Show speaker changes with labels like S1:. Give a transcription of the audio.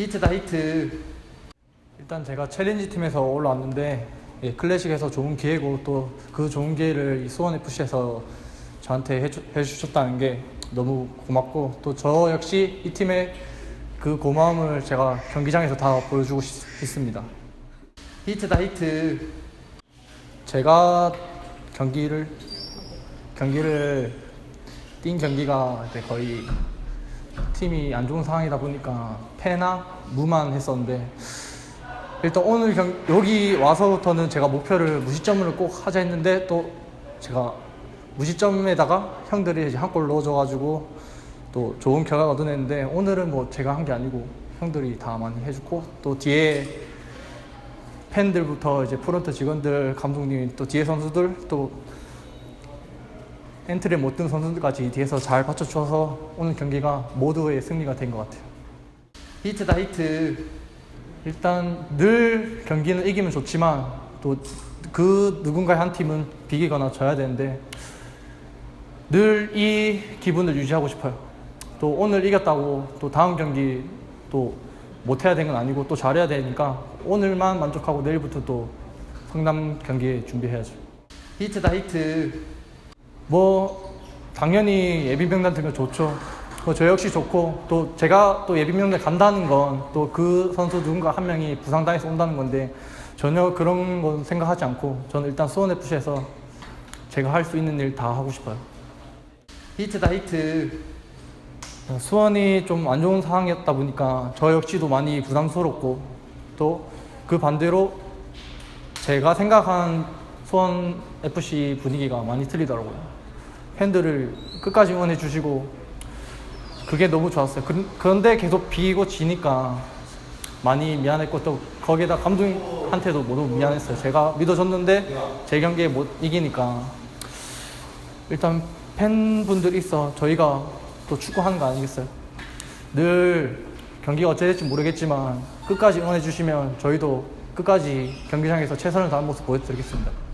S1: 히트다 히트. 일단 제가 챌린지 팀에서 올라왔는데 예, 클래식에서 좋은 기회고 또 그 좋은 기회를 이 수원 FC에서 저한테 해주, 해주셨다는 게 너무 고맙고 또 저 역시 이 팀의 그 고마움을 제가 경기장에서 다 보여주고 싶, 있습니다. 히트다 히트. 제가 경기를 경기를 뛴 경기가 거의 팀이 안 좋은 상황이다 보니까 패나 무만 했었는데 일단 오늘 경, 여기 와서부터는 제가 목표를 무시점을 꼭 하자 했는데 또 제가 무시점에다가 형들이 이제 한 골 넣어줘가지고 또 좋은 결과가 얻어냈는데 오늘은 뭐 제가 한 게 아니고 형들이 다 많이 해주고 또 뒤에 팬들부터 이제 프런트 직원들 감독님 또 뒤에 선수들 또 엔트리 못든 선수들까지 뒤에서 잘 받쳐줘서 오늘 경기가 모두의 승리가 된 것 같아요. 히트다 히트. 일단 늘 경기는 이기면 좋지만 또 그 누군가의 한 팀은 비기거나 져야 되는데 늘 이 기분을 유지하고 싶어요. 또 오늘 이겼다고 또 다음 경기 또 못해야 되는 건 아니고 또 잘해야 되니까 오늘만 만족하고 내일부터 또 성남 경기 준비해야죠. 히트다 히트. 뭐 당연히 예비명단 들면 좋죠. 뭐저 역시 좋고 또 제가 또 예비명단 간다는 건 또 그 선수 누군가 한 명이 부상당해서 온다는 건데 전혀 그런 건 생각하지 않고 저는 일단 수원 FC에서 제가 할 수 있는 일 다 하고 싶어요. 히트다 히트. 어, 수원이 좀 안 좋은 상황이었다 보니까 저 역시도 많이 부담스럽고 또 그 반대로 제가 생각한 수원 FC 분위기가 많이 틀리더라고요. 팬들을 끝까지 응원해 주시고 그게 너무 좋았어요. 그, 그런데 계속 비고 지니까 많이 미안했고 또 거기에다 감독한테도 모두 미안했어요. 제가 믿어줬는데 제 경기에 못 이기니까 일단 팬분들 있어 저희가 또 축구하는 거 아니겠어요? 늘 경기가 어찌 될지 모르겠지만 끝까지 응원해 주시면 저희도 끝까지 경기장에서 최선을 다한 모습 보여드리겠습니다.